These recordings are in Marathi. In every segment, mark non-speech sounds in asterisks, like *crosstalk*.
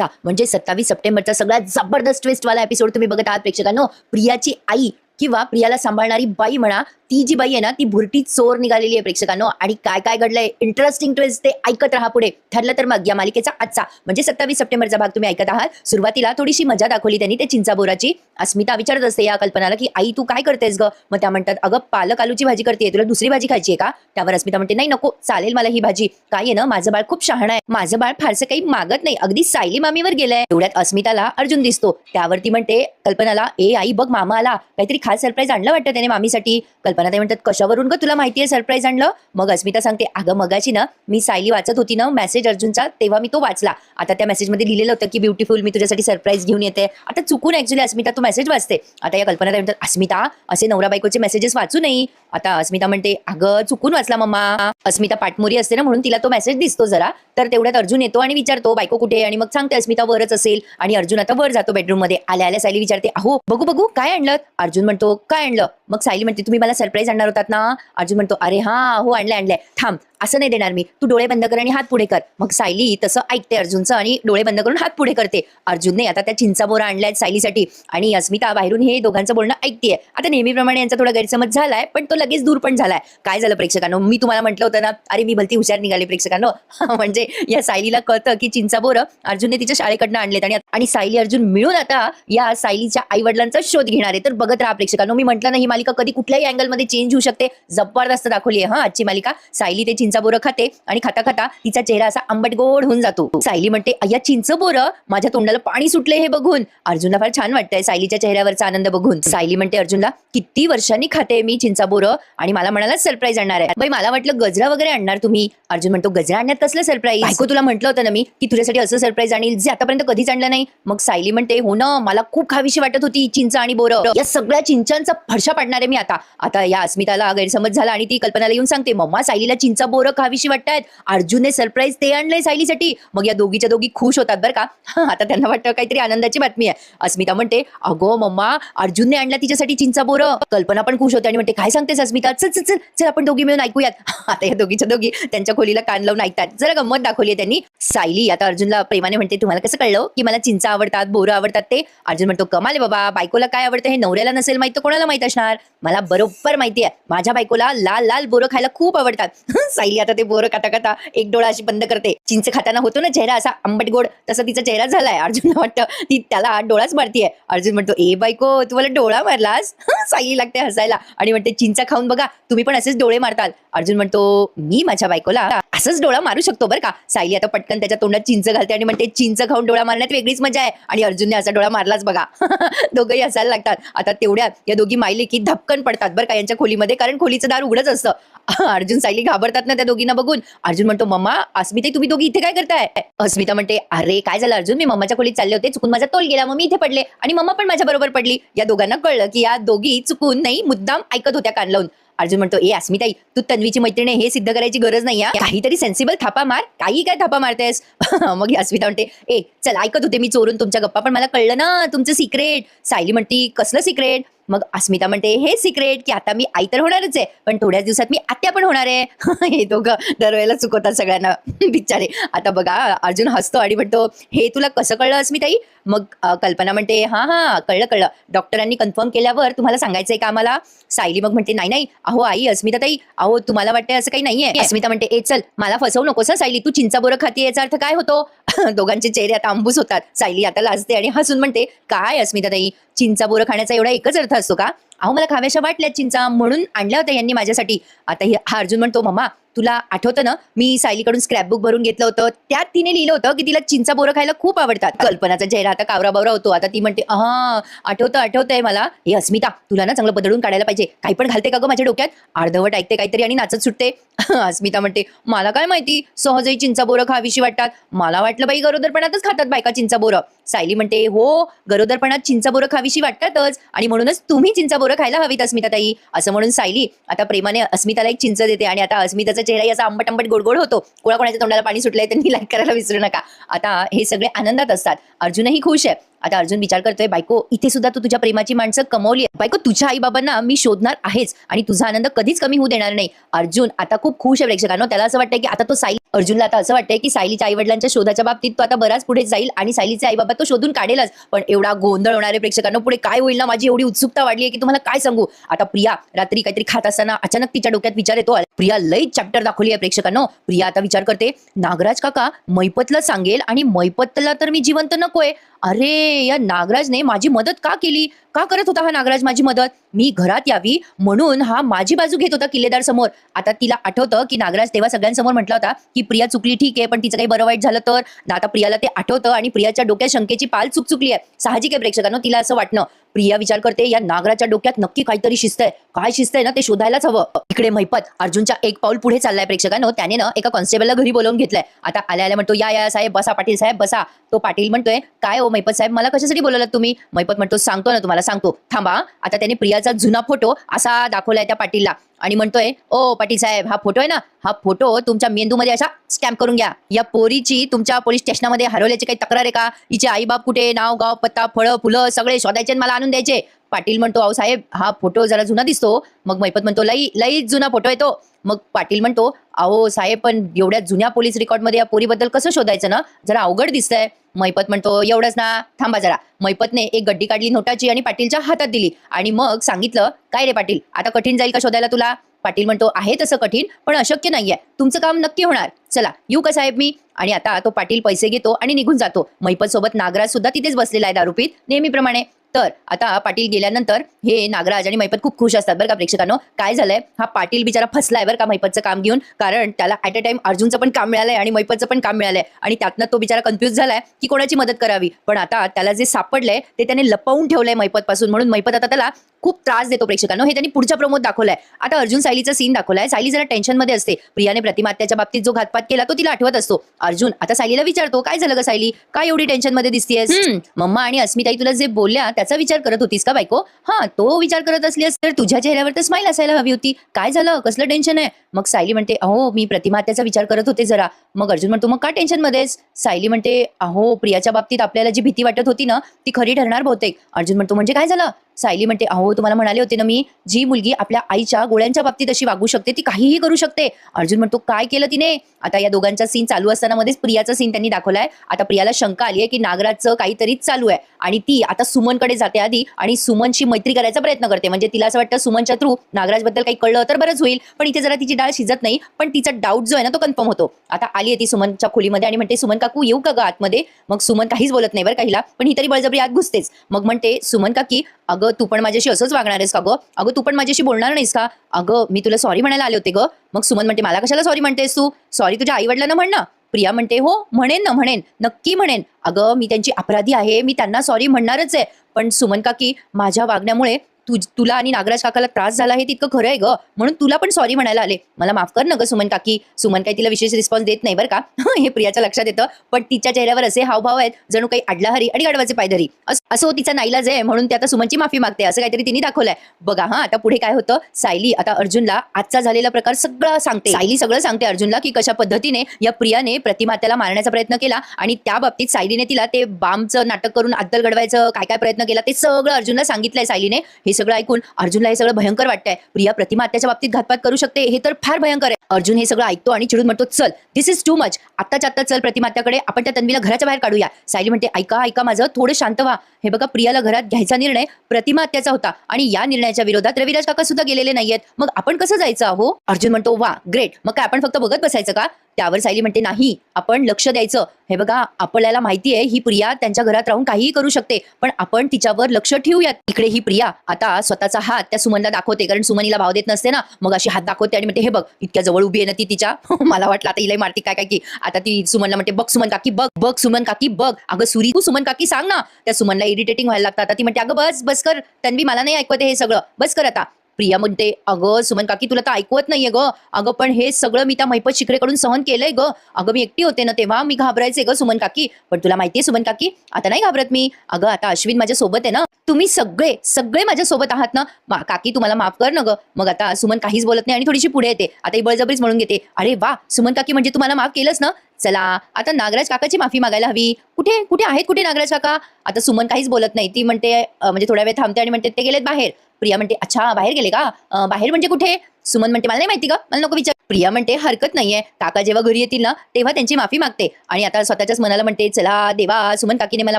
चा. म्हणजे सत्तावीस सप्टेंबरचा सगळ्यात जबरदस्त ट्विस्टवाला एपिसोड तुम्ही बघत आहात प्रेक्षकांनो. प्रियाची आई किंवा प्रियाला सांभाळणारी बाई म्हणा ती जी बाई आहे ना ती भुरटी चोर निघालेली आहे प्रेक्षकांनो. आणि काय काय घडलंय? इंटरेस्टिंग ट्विस्ट ते ऐकत राहा पुढे. ठरलं तर मग या मालिकेचा आजचा म्हणजे सत्तावीस सप्टेंबरचा भाग तुम्ही ऐकत आहात. सुरुवातीला थोडीशी मजा दाखवली त्यांनी ते चिंचाबोराची. अस्मिता विचारत असते या कल्पनाला की आई तू काय करतेस ग? मग त्या म्हणतात अगं पालक आलूची भाजी करते तुला दुसरी भाजी खायची आहे का? त्यावर अस्मिता म्हणते नाही नको चालेल मला ही भाजी. काय आहे ना माझं बाळ खूप शहाणा आहे. माझं बाळ फारसं काही मागत नाही. अगदी सायली मामीवर गेलंय. एवढ्यात अस्मिताला अर्जुन दिसतो. त्यावरती म्हणते कल्पनाला ए आई बघ मामा आला. काहीतरी खास सरप्राईज आणलं वाटतं त्याने मामीसाठी. कल्पना ते म्हणतात कशावरून ग तुला माहितीये सरप्राईज आणलं? मग अस्मिता सांगते अगं मगाची ना मी सायली वाचत होती ना मेसेज अर्जुनचा तेव्हा मी तो वाचला. आता त्या मेसेजमध्ये लिहिलेलं होतं की ब्युटिफुल मी तुझ्यासाठी सरप्राईज घेऊन येते. आता चुकून ऍक्च्युली अस्मिता तो मेसेज वाचते. आता या कल्पना ते म्हणतात अस्मिता असे नवरा बायकोचे मेसेजेस वाचू नाही आता अस्मिता म्हणते अगं चुकून वाचला मम्मा. अस्मिता पाठमोरी असते ना म्हणून तिला तो मेसेज दिसतो जरा. तर तेवढ्यात अर्जुन येतो आणि विचारतो बायको कुठे आणि मग सांगते अस्मिता वरच असेल. आणि अर्जुन आता वर जातो बेडरूममध्ये. आल्या आल्या सायली विचारते अहो बघू बघू काय आणलं? अर्जुन म्हणतो काय आणलं? मग सायली म्हणते तुम्ही मला सरप्राईज आणणार होतात ना? अर्जुन म्हणतो अरे हा हो आणलंय आणलंय. थांब असं नाही देणार मी. तू डोळे बंद कर आणि हात पुढे कर. मग सायली तसं ऐकते अर्जुनचं आणि डोळे बंद करून हात पुढे करते. अर्जुनने आता त्या चिंचा बोरा आणल्यात सायलीसाठी. आणि अस्मिता बाहेरून हे दोघांचं बोलणं ऐकतेय. आता नेहमीप्रमाणे यांचा थोडा गैरसमज झालाय पण तो लगेच दूर पण झालाय. काय झालं प्रेक्षकांनो? मी तुम्हाला म्हटलं होतं ना अरे मी भलती हुशार निघाले प्रेक्षकांनो. *laughs* म्हणजे या सायलीला कळतं की चिंचाबोरं अर्जुनने तिच्या शाळेकडनं आणलेत. आणि आणि सायली अर्जुन मिळून आता या सायलीच्या आई वडिलांचा शोध घेणार आहे. तर बघत राहा प्रेक्षकांनो. मी म्हटलं ना ही मालिका कधी कुठल्याही अँगलमध्ये चेंज होऊ शकते. जबरदस्त दाखवली आहे हा आजची मालिका. सायली ते चिंचा बोरं खाते आणि खाता खाता तिचा चेहरा असा आंबट गोड होऊन जातो. सायली म्हणते अय्या चिंच बोरं माझ्या तोंडाला पाणी सुटले हे बघून. अर्जुनला फार छान वाटतंय सायलीच्या चेहऱ्यावरचा आनंद बघून. सायली म्हणते अर्जुनला किती वर्षांनी खाते मी चिंचा बोरं आणि मला म्हणाला सरप्राईज आणणार आहे. बाई मला वाटलं गजरा वगैरे आणणार तुम्ही. अर्जुन म्हणतो गजरा आणण्यात कसलं सरप्राईज ऐकू तुला म्हटलं होतं ना मी की तुझ्यासाठी असं सरप्राईज आणील जे आतापर्यंत कधीच आणलं नाही. मग सायली म्हणते हो ना मला खूप खावीशी वाटत होती चिंच आणि बोरं. या सगळ्या चिंचांचा फडशा पाडणार आहे मी आता. आता या अस्मिताला गैरसमज झाला आणि ती कल्पनाला येऊन सांगते मम्मा सायलीला चिंचा बोर खावीशी वाटतायत. अर्जुनने सरप्राईज ते आणलंय सायलीसाठी. मग या दोघीच्या दोघी खुश होतात बरं का? आता त्यांना वाटतं काहीतरी आनंदाची बातमी आहे. अस्मिता म्हणते अगो मम्मा अर्जुनने आणला तिच्यासाठी चिंचा बोरं. कल्पना पण खुश होते आणि म्हणते काय सांगतेस अस्मिता? चल चल चल चल आपण दोघी मिळून ऐकूयात. *laughs* आता या दोघीच्या दोघी त्यांच्या खोलीला कान लावून ऐकतात. जरा गंमत दाखवली त्यांनी. सायली आता अर्जुनला प्रेमाने म्हणते तुम्हाला कसं कळलं की मला चिंचा आवडतात बोरं आवडतात ते? अर्जुन म्हणतो कमाल बाबा बायकोला काय आवडतं हे नवऱ्याला नसेल माहीत कोणाला माहीत असणार? मला बरोबर माहिती आहे माझ्या बायकोला लाल लाल बोरं खायला खूप आवडतात. *laughs* सायली आता ते बोर खाता खाता एक डोळा अशी बंद करते. चिंच खाताना होतो ना चेहरा असा आंबट गोड तसा तिचा चेहरा झालाय. अर्जुनला वाटतं ती त्याला डोळाच मारतीये. अर्जुन म्हणतो ए बायको तू मला डोळा मारलास? सायली लागते हसायला. आणि म्हणते चिंचा खाऊन बघा तुम्ही पण असेच डोळे मारताल. अर्जुन म्हणतो मी माझ्या बायकोला असंच डोळा मारू शकतो बरं का? सायली आता पटकन त्याच्या तोंडात चिंच घालते आणि म्हणते चिंच खाऊन डोळा मारण्यात वेगळीच मजा आहे. आणि अर्जुनने असा डोळा मारलाच बघा. *laughs* दोघंही हसायला लागतात. आता तेवढ्यात या दोघी मायले की धपकन पडतात बरं का यांच्या खोलीमध्ये कारण खोलीचं दार उघडच असतं. *laughs* अर्जुन सायली घाबरतात ना त्या दोघींना बघून. अर्जुन म्हणतो मम्मा अस्मिता तुम्ही दोघी इथे काय करताय? अस्मिता म्हणते अरे काय झालं अर्जुन? मी मम्माच्या खोलीत चालले होते चुकून माझा तोल गेला मग मी इथे पडले. आणि मम्मा पण माझ्या बरोबर पडली. या दोघांना कळलं की या दोघी चुकून नाही मुद्दाम ऐकत होत्या कान लावून अर्जुन म्हणतो ए अस्मिताई तू तन्वीची मैत्रिणी हे सिद्ध करायची गरज नाही काहीतरी सेन्सिबल थापा मार काही काय थापा मारतेस. *laughs* मग अस्मिता म्हणते ए चल ऐकत होते मी चोरून तुमच्या गप्पा पण मला कळलं ना तुमचं सिक्रेट सायली म्हणती कसलं सिक्रेट मग अस्मिता म्हणते हे सिक्रेट की आता मी आई तर होणारच आहे पण थोड्याच दिवसात मी आत्या पण होणार आहे. *laughs* हे दोघं दरवेळेला चुकवतात सगळ्यांना. *laughs* बिचारे. आता बघा अर्जुन हसतो आणि म्हणतो हे तुला कसं कळलं अस्मिताई? मग कल्पना म्हणते हा हा कळलं कळलं. डॉक्टरांनी कन्फर्म केल्यावर तुम्हाला सांगायचंय का आम्हाला? सायली मग म्हणते नाही नाही अहो आई अस्मिता ताई अहो तुम्हाला वाटतंय असं काही नाहीये. अस्मिता म्हणते ए चल मला फसवू नकोस सायली तू चिंचा बोरं खाती याचा अर्थ काय होतो? *laughs* दोघांचे चेहरे आता अंबूस होतात. सायली आता लाजते आणि हसून म्हणते काय अस्मिता ताई चिंचा बोरं खाण्याचा एवढा एकच अर्थ असतो का? अहो मला खाव्याशा वाटल्या चिंचा म्हणून आणल्या होत्या यांनी माझ्यासाठी. आता हे- हा अर्जुन म्हणतो मम्मा तुला आठवतं ना मी सायलीकडून स्क्रॅपबुक भरून घेतलं होतं. त्यात तिने लिहिलं होतं की तिला चिंचा बोरं खायला खूप आवडतात. कल्पनाचा चेहरा आता कावरा बावरा होतो. आता ती म्हणते हा आठवतं आठवतंय मला. हे अस्मिता तुला ना चांगलं बदलून काढायला पाहिजे. काही पण घालते का गं माझ्या डोक्यात? अर्धवट ऐकते काहीतरी आणि नाचत सुटते. *laughs* अस्मिता म्हणते मला काय माहिती सहजही चिंचा बोरं खावीशी वाटतात. मला वाटलं बाई गरोदरपणातच खातात बायका चिंचा बोरं. सायली म्हणते हो गरोदरपणात चिंचा बोरं खावीशी वाटतातच आणि म्हणूनच तुम्ही चिंचा बोरं खायला हवीत अस्मिताताई. असं म्हणून सायली आता प्रेमाने अस्मिताला एक चिंच देते आणि आता अस्मिताचा चेहरा असा आंबट आंबट गोड गोड होतो. कोणा कोणाच्या तोंडाला पाणी सुटलंय त्यांनी लाईक करायला विसरू नका. आता हे सगळे आनंदात असतात. अर्जुनही खुश आहे. आता अर्जुन विचार करतोय बायको इथे सुद्धा तू तुझ्या प्रेमाची माणसं कमवली बायको तुझ्या आई बाबांना मी शोधणार आहेच आणि तुझा आनंद कधीच कमी होऊ देणार नाही. अर्जुन आता खूप खुश आहे प्रेक्षकांनो. त्याला असं वाटतं की आता तो सायली अर्जुनला आता असं वाटतंय की सायलीच्या आई वडिलांच्या शोधाच्या बाबतीत तो आता बराच पुढे जाईल आणि सायलीचे आई बाबा तो शोधून काढेलच. पण एवढा गोंधळ होणारे प्रेक्षकांना पुढे काय होईल ना? माझी एवढी उत्सुकता वाढली आहे की तुम्हाला काय सांगू? आता प्रिया रात्री काहीतरी खात असताना अचानक तिच्या डोक्यात विचार येतो. प्रिया लई चॅप्टर दाखवली आहे प्रेक्षकांनो. प्रिया आता विचार करते नागराज काका मैपतला सांगेल आणि मैपतला तर मी जिवंत नकोय. अरे या नागराजने माझी मदत का केली? का करत होता हा नागराज माझी मदत? मी घरात यावी म्हणून हा माझी बाजू घेत होता किल्लेदार समोर. आता तिला आठवतं की नागराज तेव्हा सगळ्यांसमोर म्हटला होता की प्रिया चुकली ठीक आहे पण तिचं काही बरं वाईट झालं तर? आता प्रियाला ते आठवतं आणि प्रियाच्या डोक्यात शंकेची पाल चुक चुकली आहे. साहजिक आहे प्रेक्षकांनो तिला असं वाटणं. प्रिया विचार करते या नागराच्या डोक्यात नक्की काहीतरी शिस्त आहे. काय शिस्त आहे ना ते शोधायलाच हवं. इकडे महिपत अर्जुनच्या एक पाऊल पुढे चाललाय प्रेक्षकांनो. त्याने ना एका कॉन्स्टेबलला घरी बोलवून घेतलंय. आता आल्या आल्या म्हणतो या या साहेब बसा पाटील साहेब बसा. तो पाटील म्हणतोय काय हो महिपत साहेब मला कशासाठी बोलवलं तुम्ही? महिपत म्हणतो सांगतो ना तुम्हाला सांगतो. थांबा आता त्याने प्रियाचा जुना फोटो असा दाखवलाय त्या पाटीलला. आणि म्हणतोय ओ पाटील साहेब हा फोटो आहे ना हा फोटो तुमच्या मेंदूमध्ये असा स्टॅम्प करून घ्या. या पोरीची तुमच्या पोलीस स्टेशनमध्ये हरवल्याची काही तक्रार आहे का? हिचे आई बाप कुठे? नाव गाव पत्ता फळं फुलं सगळे शोधायचे आणि मला आणून द्यायचे. पाटील म्हणतो अहो साहेब हा फोटो जरा जुना दिसतो. मग मैपत म्हणतो लई लई जुना फोटो आहे तो. मग पाटील म्हणतो अहो साहेब पण एवढ्या जुन्या पोलीस रेकॉर्डमध्ये या पोरीबद्दल कसं शोधायचं ना? जरा अवघड दिसतंय. मैपत म्हणतो एवढंच ना थांबा जरा. मैपतने एक गड्डी काढली नोटाची आणि पाटीलच्या हातात दिली. आणि मग सांगितलं काय रे पाटील आता कठीण जाईल का शोधायला तुला? पाटील म्हणतो आहे तसं कठीण पण अशक्य नाहीये. तुमचं काम नक्की होणार. चला येऊ का साहेब मी? आणि आता तो पाटील पैसे घेतो आणि निघून जातो. मैपत सोबत नागराज सुद्धा तिथेच बसलेला आहे दारूपीत नेहमीप्रमाणे. तर आता पाटील गेल्यानंतर हे नागराज आणि मैपत खूप खुश असतात बरं का प्रेक्षकांनो. काय झालंय? हा पाटील बिचारा फसलाय बरं का मैपतचं काम घेऊन. कारण त्याला ॲट अ टाइम अर्जुनचं पण काम मिळालंय आणि मैपतचं पण काम मिळालंय. आणि त्यातनं तो बिचारा कन्फ्युज झालाय की कोणाची मदत करावी? पण आता त्याला जे सापडलंय ते त्याने लपवून ठेवलंय मैपत पासून म्हणून मैपत आता त्याला खूप त्रास देतो प्रेक्षकांनो. हे त्यांनी पुढच्या प्रमोद दाखवलाय. आता अर्जुन सायलीचा सीन दाखवलाय. सायली जरा टेन्शनमध्ये असते. प्रियाने प्रतिमात्याच्या बाबतीत जो घातपात केला तो तिला आठवत असतो. अर्जुन आता सायलीला विचारतो काय झालं ग सायली? काय एवढी टेन्शनमध्ये दिसतीयस? मम्मा आणि अस्मिताई तुला जे बोलल्या त्याचा विचार करत होतीस का बायको? हा तो विचार करत असली तर तुझ्या चेहऱ्यावर तर स्माईल असायला हवी होती. काय झालं? कसलं टेन्शन आहे? मग सायली म्हणते अहो मी प्रतिमात्याचा विचार करत होते जरा. मग अर्जुन म्हणतो मग का टेन्शन मध्येच सायली म्हणते अहो प्रियाच्या बाबतीत आपल्याला जी भीती वाटत होती ना ती खरी ठरणार बहुतेक. अर्जुन म्हणतो म्हणजे काय झालं? सायली म्हणते अहो तुम्हाला म्हणाले होते ना मी जी मुलगी आपल्या आईच्या गोळ्यांच्या बाबतीत अशी वागू शकते ती काहीही करू शकते. अर्जुन म्हणतो काय केलं तिने? आता या दोघांचा सीन चालू असताना मध्येच प्रियाचा सीन त्यांनी दाखवलाय. आता प्रियाला शंका आली आहे की नागराजचं काहीतरी चालू आहे. आणि ती आता सुमनकडे जाते आधी आणि सुमनशी मैत्री करायचा प्रयत्न करते. म्हणजे तिला असं वाटतं सुमनच्या थ्रू नागराजबद्दल काही कळलं तर बरंच होईल. पण इथे जरा तिची डाळ शिजत नाही. पण तिचा डाऊट जो आहे ना तो कन्फर्म होतो. आता आली आहे ती सुमनच्या खोलीमध्ये आणि म्हणते सुमन काकू येऊ का ग आतमध्ये? मग सुमन काहीच बोलत नाही बरं काहीला पण ही तरी बळजबरी आत घुसतेच. मग म्हणते सुमन काकी अगं तू पण माझ्याशी असंच वागणार आहेस का गं? अगं तू पण माझ्याशी बोलणार नाहीस का? अगं मी तुला सॉरी म्हणायला आले होते ग. मग सुमन म्हणते मला कशाला सॉरी म्हणतेस तू? सॉरी तुझ्या आई वडिलांना म्हण ना. प्रिया म्हणते हो म्हणेन ना म्हणेन. नक्की म्हणेन. अगं मी त्यांची अपराधी आहे मी त्यांना सॉरी म्हणणारच आहे. पण सुमन काकी माझ्या वागण्यामुळे तु तुला आणि नागराज काकाला त्रास झाला हे तितकं खरं आहे ग. म्हणून तुला पण सॉरी म्हणायला आले. मला माफ कर ना ग सुमन काकी. सुमन काही तिला विशेष रिस्पॉन्स देत नाही बरं का. *laughs* हे प्रियाच्या लक्षात येतं. पण तिच्या चेहऱ्यावर असे हावभाव आहेत जणू काही अडलाहरी आणि गडवाचे पायधरी अस- हो तिचा नाईलाज आहे म्हणून ती आता सुमनची माफी मागते असं काहीतरी तिने दाखवलंय. बघा हा आता पुढे काय होतं? सायली आता अर्जुनला आजचा झालेला प्रकार सगळं सांगते. सायली सगळं सांगते अर्जुनला की कशा पद्धतीने या प्रियाने प्रतिमात्याला मारण्याचा प्रयत्न केला आणि त्या बाबतीत सायलीने तिला ते बामचं नाटक करून अद्दल घडवायचं काय काय प्रयत्न केला ते सगळं अर्जुनला सांगितलंय सायलीने. हे सगळं ऐकून अर्जुनला हे सगळं भयंकर वाटतंय. प्रिया प्रतिमा प्रतिमात्याच्या बाबतीत घातपात करू शकते हे तर फार भयंकर आहे. अर्जुन हे सगळं ऐकतो आणि चिडून म्हणतो चल दिस इज टू मच आत्ताच्या आत्ता चल प्रतिमात्याकडे आपण त्या तन्वीला घराच्या बाहेर काढूया. सायली म्हणते ऐका ऐका माझं थोडं शांत व्हा. हे बघा प्रियाला घरात घ्यायचा निर्णय प्रतिमात्याचा होता आणि या निर्णयाच्या विरोधात रविराज काका सुद्धा गेलेले नाहीयेत. मग आपण कसं जायचं आहो अर्जुन म्हणतो वा ग्रेट मग काय आपण फक्त बघत बसायचं का? त्यावर सायली म्हणते नाही आपण लक्ष द्यायचं. हे बघा आपल्याला माहिती आहे ही प्रिया त्यांच्या घरात राहून काहीही करू शकते पण आपण तिच्यावर लक्ष ठेवूयात. इकडे ही प्रिया आता स्वतःचा हात त्या सुमनला दाखवते कारण सुमनीला भाव देत नसते ना. मग अशी हात दाखवते आणि म्हणते हे बघ इतक्या जवळ उभी आहे ना ती तिच्या. *laughs* मला वाटलं आता हिला मारती काय काय की? आता ती सुमनला म्हणते बघ सुमन काकी बघ बघ सुमन काकी बघ. अगं सुरी तू सुमन काकी सांग ना. त्या सुमनला इरिटेटिंग व्हायला लागतं. आता ती म्हणते अगं बस बस कर. तन्वी मला नाही ऐकवते हे सगळं. बस कर आता. प्रिया म्हणते अगं सुमन काकी तुला तर ऐकवत नाहीये ग. अगं पण हे सगळं मी त्या मैपत शिकरेकडून सहन केलंय ग. अगं मी एकटी होते ना तेव्हा मी घाबरायचे ग सुमन काकी. पण तुला माहितीये सुमन काकी आता नाही घाबरत मी. अगं आता अश्विन माझ्या सोबत आहे ना. तुम्ही सगळे सगळे माझ्या सोबत आहात ना. मा- काकी तुम्हाला माफ कर ना ग. मग आता सुमन काहीच बोलत नाही आणि थोडीशी पुढे येते. आता ही बळजबरीच म्हणून घेते. अरे वा सुमन काकी म्हणजे तुम्हाला माफ केलंच ना? चला आता नागराज काकाची माफी मागायला हवी. कुठे कुठे आहेत कुठे नागराज काका? आता सुमन काहीच बोलत नाही. ती म्हणते म्हणजे थोड्या वेळ थांबते आणि म्हणते ते गेलेत बाहेर. प्रिया म्हणते अच्छा बाहेर गेले का? बाहेर म्हणजे कुठे? सुमन म्हणते मला नाही माहिती का मला नको विचार. प्रिया म्हणते हरकत नाहीये. काका जेव्हा घरी येतील ना तेव्हा त्यांची माफी मागते. आणि आता स्वतःच्याच मनाला म्हणते चला देवा सुमन काकीने मला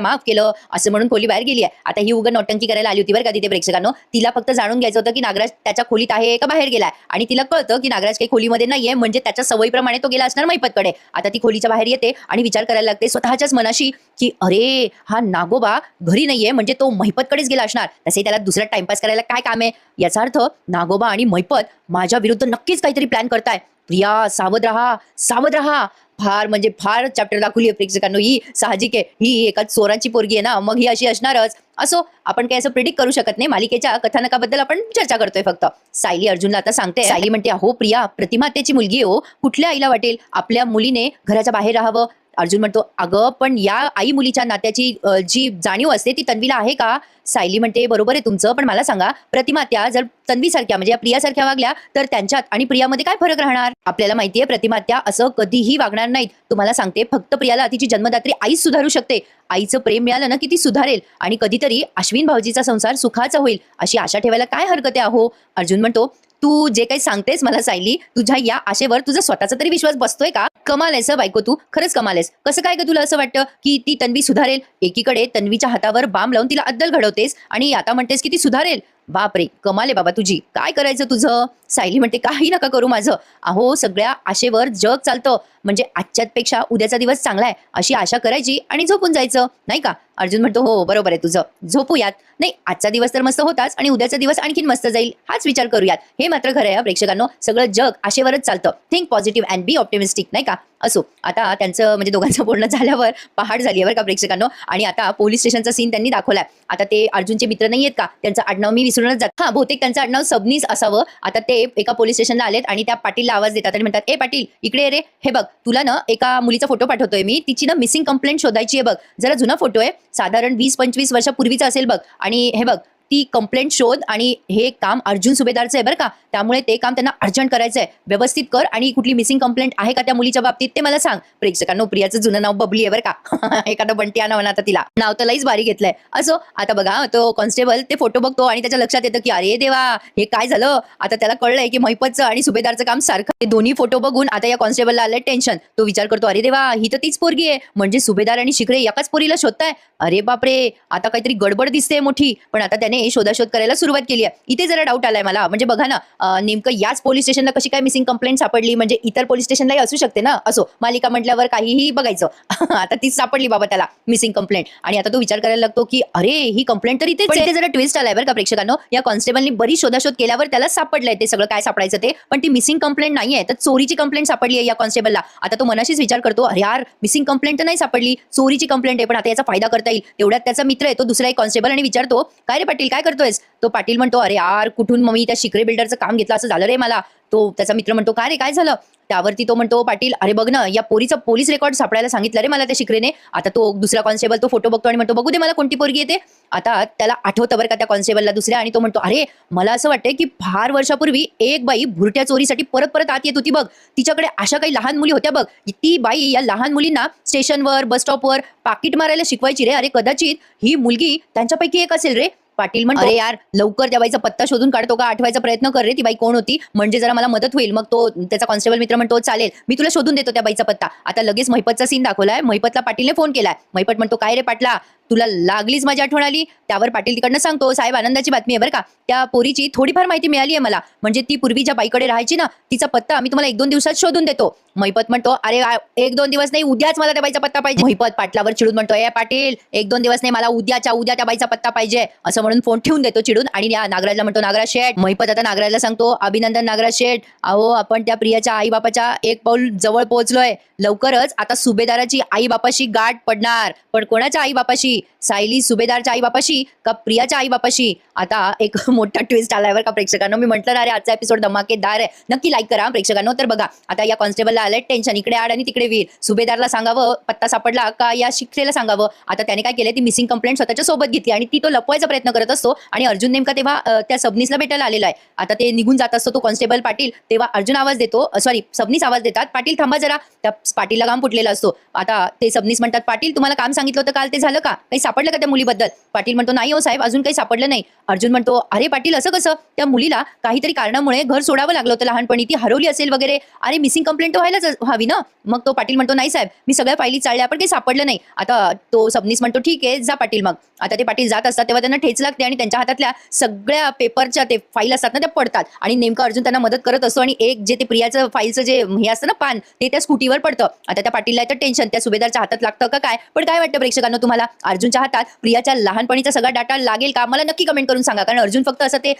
माफ केलं. असं म्हणून खोली बाहेर गेली आहे आता ही उघड नौटंकी करायला आली होती बरं का तिथे प्रेक्षकांनो. तिला फक्त जाणून घ्यायचं होतं की नागराज त्याच्या खोलीत आहे का बाहेर गेलाय. आणि तिला कळतं की नागराज काही खोलीमध्ये नाहीये म्हणजे त्याच्या सवयीप्रमाणे तो गेला असणार मैपतकडे. आता ती खोलीच्या बाहेर येते आणि विचार करायला लागते स्वतःच्याच मनाशी की अरे हा नागोबा घरी नाहीये म्हणजे तो महिपतकडेच गेला असणार. तसे त्याला दुसरा टाइमपास करायला काय काम आहे? याचा अर्थ नागोबा आणि महिपत माझ्या विरुद्ध नक्कीच काहीतरी प्लॅन करताय. प्रिया सावध राहा सावध राहा. फार म्हणजे फार चॅप्टर दाखवली आहे प्रेक्षकांनो ही. साहजिक आहे. ही एकाच चोरांची पोरगी आहे ना. मग ही अशी असणारच. असो आपण काही असं प्रिडिक्ट करू शकत नाही. मालिकेच्या कथानकाबद्दल आपण चर्चा करतोय फक्त. सायली अर्जुनला आता सांगते. सायली म्हणते हो प्रिया प्रतिमातेची मुलगी हो. कुठल्या आईला वाटेल? आपल्या मुलीने घराच्या बाहेर राहावं. अर्जुन म्हणतो अगं पण या आई मुलीच्या नात्याची जी जाणीव असते ती तन्वीला आहे का? सायली म्हणते बरोबर आहे तुमचं पण मला सांगा प्रतिमात्या जर तन्वीसारख्या म्हणजे या प्रियासारख्या वागल्या तर त्यांच्यात आणि प्रियामध्ये काय फरक राहणार? आपल्याला माहितीये प्रतिमा त्या असं कधीही वागणार नाहीत. तुम्हाला सांगते फक्त प्रियाला तिची जन्मदात्री आईच सुधारू शकते. आईचं प्रेम मिळालं ना की ती सुधारेल. आणि कधीतरी अश्विन भाऊजीचा संसार सुखाचा होईल अशी आशा ठेवायला काय हरकत आहे अहो? अर्जुन म्हणतो तू जे काही सांगतेस मला सायली तुझ्या या आशेवर तुझा स्वतःचा तरी विश्वास बसतोय का? कमाल आहेस बायको तू खरंच कमाल आहेस. कसं काय ग तुला असं वाटतं की ती तन्वी सुधारेल? एकीकडे तन्वीच्या हातावर बाम लावून तिला अद्दल घडवतेस आणि आता म्हणतेस की ती सुधारेल? बापरे कमाले बाबा तुझी. काय करायचं तुझं? सायली म्हणते काही नका करू माझं. अहो सगळ्या आशेवर जग चालतं. म्हणजे आजच्यापेक्षा उद्याचा दिवस चांगला आहे अशी आशा करायची आणि झोपून जायचं. नाही का? अर्जुन म्हणतो हो, हो बरोबर आहे तुझं झोपूयात. नाही आजचा दिवस तर मस्त होताच आणि उद्याचा दिवस आणखीन मस्त जाईल हाच विचार करूयात. हे मात्र खरं आहे प्रेक्षकांनो सगळं जग आशेवरच चालतं. Think positive and be optimistic नाही का? असो. आता त्यांचं म्हणजे दोघांचं बोलणं झाल्यावर पहाड झाली बरं का प्रेक्षकांनो. आणि आता पोलीस स्टेशनचा सीन त्यांनी दाखवलाय. आता ते अर्जुनचे मित्र नाही आहेत का? त्यांचं आडनाव मी विसरूनच जात हा बहुतेक त्यांचं आडनाव सबनीस असावं. आता ते एका पोलीस स्टेशनला आलेत आणि त्या पाटीलला आवाज देतात आणि म्हणतात ए पाटील इकडे रे. हे बघ तुला ना एका मुलीचा फोटो पाठवतोय मी. तिची ना मिसिंग कंप्लेंट शोधायची आहे बघ. जरा जुना फोटो आहे. साधारण वीस पंचवीस वर्षापूर्वीचं असेल बघ. आणि हे बघ ती कंप्लेंट शोध आणि हे काम अर्जुन सुभेदारचं आहे बरं का. त्यामुळे ते काम त्यांना अर्जंट करायचं आहे. व्यवस्थित कर आणि कुठली मिसिंग कंप्लेंट आहे का त्या मुलीच्या बाबतीत ते मला सांग. प्रेक्षकांनो प्रियाचं जुनं नाव बबली आहे बरं का. *laughs* एखादं बंटी आणा आता तिला. नाव तर लईच भारी घेतलंय. असो आता बघा तो कॉन्स्टेबल ते फोटो बघतो आणि त्याच्या लक्षात येतं की अरे देवा हे काय झालं? आता त्याला कळलंय की महिपतचं आणि सुभेदारचं काम सारखं. ते दोन्ही फोटो बघून आता या कॉन्स्टेबलला आलंय टेन्शन तो विचार करतो अरे देवा ही तर तीच पोरगी आहे. म्हणजे सुभेदार आणि शिकरे एकाच पोरीला शोधताय? अरे बापरे आता काहीतरी गडबड दिसते मोठी. पण आता त्याने शोधाशोध करायला सुरुवात केली आहे. इथे जरा डाऊट आलाय मला. म्हणजे बघा ना नेमकं याच पोलीस स्टेशनला कशी काय मिसिंग कंप्लेंट सापडली? म्हणजे इतर पोलीस स्टेशनलाही असू शकते ना? असो मालिका म्हटल्यावर काहीही बघायचं. *laughs* आता तीच सापडली बाबा त्याला मिसिंग कंप्लेंट आणि आता तो विचार करायला लागतो की अरे ही कंप्लेंट तर. इथे जरा ट्विस्ट आलाय बरं का प्रेक्षकांनो. या कॉन्स्टेबलनी बरी शोधाशोध केल्यावर त्याला सापडलंय ते सगळं काय सापडायचं ते. पण ती मिसिंग कंप्लेंट नाहीये. तर चोरीची कंप्लेंट सापडली आहे या कॉन्स्टेबलला आता तो मनाशीच विचार करतो अरे यार मिसिंग कंप्लेंट तर नाही सापडली. चोरीची कंप्लेंट आहे पण आता याचा फायदा करता येईल. तेवढ्यात त्याचा मित्र आहे तो दुसरा एक कॉन्स्टेबल आणि विचारतो काय रे पाटील काय करतोयस? तो पाटील म्हणतो अरे यार कुठून मग मी त्या शिकरे बिल्डरचं काम घेतलं? असं झालं रे मला. तो त्याचा मित्र म्हणतो काय रे काय झालं? त्यावरती तो म्हणतो पाटील अरे बघ ना या पोरीचं पोलीस रेकॉर्ड सापडायला सांगितलं रे मला त्या शिकरेने आता तो दुसरा कॉन्स्टेबल तो फोटो बघतो आणि म्हणतो बघू दे मला कोणती पोरगी येते. आता त्याला आठवतं बरं का त्या कॉन्स्टेबलला दुसऱ्या आणि तो म्हणतो अरे मला असं वाटतंय की फार वर्षापूर्वी एक बाई भुरट्या चोरीसाठी परत परत आत येत होती बघ. तिच्याकडे अशा काही लहान मुली होत्या बघ. ती बाई या लहान मुलींना स्टेशनवर बस स्टॉपवर पाकिट मारायला शिकवायची रे. अरे कदाचित ही मुलगी त्यांच्यापैकी एक असेल रे. पाटील म्हणतो अरे यार लवकर त्या बाईचा पत्ता शोधून काढतो का? आठवायचा प्रयत्न कर रे ती बाई कोण होती? म्हणजे जरा मला मदत होईल. मग तो त्याचा कॉन्स्टेबल मित्र म्हणतो चालेल मी तुला शोधून देतो त्या बाईचा पत्ता. आता लगेच महिपतचा सीन दाखवलाय. महिपतला पाटीलने फोन केलाय. महिपत म्हणतो काय रे पाटला तुला लागलीच माझी आठवण आली? त्यावर पाटील तिकडनं सांगतो. साहेब आनंदाची बातमी आहे बरं का? त्या पोरीची थोडीफार माहिती मिळाली आहे मला. म्हणजे ती पूर्वी ज्या बाईकडे राहायची ना तिचा पत्ता मी तुम्हाला एक दोन दिवसात शोधून देतो. महिपत म्हणतो अरे एक दोन दिवस नाही उद्याच मला त्या बाईचा पत्ता पाहिजे. महिपत पाटलावर चिडून म्हणतो ए पाटील एक दोन दिवस नाही मला उद्याच्या उद्या त्या बाईचा पत्ता पाहिजे. असं म्हणून फोन ठेवून देतो चिडून. आणि या नागराजला म्हणतो नागराज शेठ. महिपत आता नागराजला सांगतो अभिनंदन नागराज शेठ. अहो आपण त्या प्रियाच्या आई बापाच्या एक पाऊल जवळ पोहोचलोय. लवकरच आता सुभेदाराची आई बापाशी गाठ पडणार. पण कोणाच्या आई बापाशी सायली सुभेदारच्या आईबापाशी का प्रियाच्या आई बापाशी आता एक *laughs* मोठा ट्विस्ट आलायवर का प्रेक्षकांनो. मी म्हटलं ना रे आजचा एपिसोड धमाकेदार आहे. नक्की लाईक करा प्रेक्षकांनो. तर बघा आता या कॉन्स्टेबलला आलं टेन्शन इकडे आड आणि तिकडे वीर. सुभेदारला सांगावं पत्ता सापडला का या शिक्षेला सांगावं? आता त्याने काय केलं ती मिसिंग कंप्लेंट स्वतःच्या सोबत घेतली आणि ती तो लपवायचा प्रयत्न करत असतो आणि अर्जुन नेमका तेव्हा त्या सबनीसला भेटायला आलेला आहे. आता ते निघून जात असतो तो कॉन्स्टेबल पाटील. तेव्हा अर्जुन आवाज देतो सॉरी सबनीस आवाज देतात पाटील थांबा जरा. त्या पाटीलला काम फुटलेला असतो. आता ते सबनीस म्हणतात पाटील तुम्हाला काम सांगितलं होतं काल ते झालं का? काही सापडलं का त्या मुलीबद्दल? पाटील म्हणतो नाही हो साहेब अजून काही सापडलं नाही. अर्जुन म्हणतो अरे पाटील असं कसं? त्या मुलीला काहीतरी कारणामुळे घर सोडावं लागलं होतं लहानपणी. ती हरवली असेल वगैरे. अरे मिसिंग कंप्लेंट व्हायलाच हवी ना? मग तो पाटील म्हणतो नाही साहेब मी सगळ्या फायली चालल्या पण काही सापडलं नाही. आता तो सबनीस म्हणतो ठीक आहे जा पाटील मग. आता ते पाटील जात असतात तेव्हा त्यांना ठेच लागते आणि त्यांच्या हातातल्या सगळ्या पेपरच्या ते फाईल असतात ना त्या पडतात. आणि नेमकं अर्जुन त्यांना मदत करत असतो आणि एक जे ते प्रियाचं फाईलचं जे हे असतं ना पान ते त्या स्कूटीवर पडतं. आता त्या पाटीलला तर टेन्शन त्या सुभेदारच्या हातात लागतं का काय? पण काय वाटतं प्रेक्षकांना तुम्हाला? अर्जुनच्या हातात प्रियाच्या लहानपणीचा सगळा डाटा लागेल का? मला नक्की कमेंट करून सांगा. कारण अर्जुन फक्त असं ते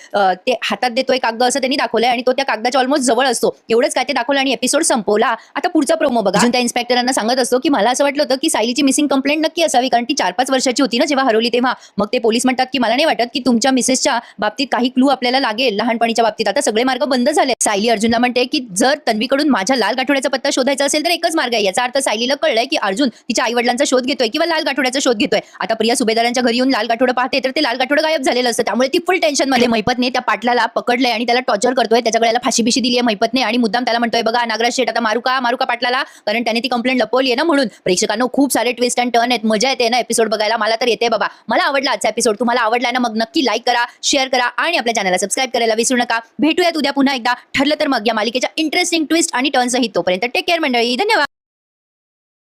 ते हातात देतोय कागद असं त्यांनी दाखवलंय आणि तो त्या कागदाच्या ऑलमोस्ट जवळ असतो. एवढंच काय ते दाखवलं आणि एपिसोड संपवला. आता पुढचा प्रोमो बघा. अर्जुन त्या इन्स्पेक्टरांना सांगत असतो की मला असं वाटलं होतं की सायलीची मिसिंग कंप्लेंट नक्की असावी कारण ती चार पाच वर्षाची होती ना जेव्हा हरवली तेव्हा. मग ते पोलीस म्हणतात की मला नाही वाटत की तुमच्या मिसेसच्या बाबतीत काही क्लू आपल्याला लागेल लहानपणीच्या बाबतीत. आता सगळे मार्ग बंद झाले सायली अर्जुनला म्हणते की जर तन्वीकडून माझ्या लाल गाठोड्याचा पत्ता शोधायचा असेल तर एकच मार्ग आहे. याचा अर्थ सायलीला कळलंय की अर्जुन तिच्या आई वडिलांचा शोध घेतोय किंवा लाल गाठोड्याचा शोध घेतोय. आता प्रिया सुभेदारांच्या घरी येऊन लाल गाठोडं पाहते तर ते लाल गाठोडं गायब झालेलं असतं. त्यामुळे ती फुल टेन्शनमध्ये मैपतने त्या पाटलाला पकडलंय आणि त्याला टॉर्चर करतोय. त्याच्या गळ्याला फाशी बिशी दिली आहे मैपतने आणि मुद्दाम त्याला म्हणतोय बघा नागराज शेठ आता मारू का? मारू का पाटलाला? कारण त्याने ती कंप्लेंट लपवली आहे ना म्हणून. प्रेक्षकांना खूप सारे ट्विस्ट अँड टर्न आहेत. मजा येते ना एपिसोड बघायला? मला तर येते बाबा. मला आवडला आजचा एपिसोड तुम्हाला आवडला ना मग नक्की लाईक करा शेअर करा आणि आपल्या चॅनलला सबस्क्राईब करायला विसरू नका. भेटूयात उद्या पुन्हा एकदा. ठरलं तर मग या मालिकेच्या इंटरेस्टिंग ट्विस्ट आणि टर्न सहित तोपर्यंत टेक केअर मंडळी. धन्यवाद.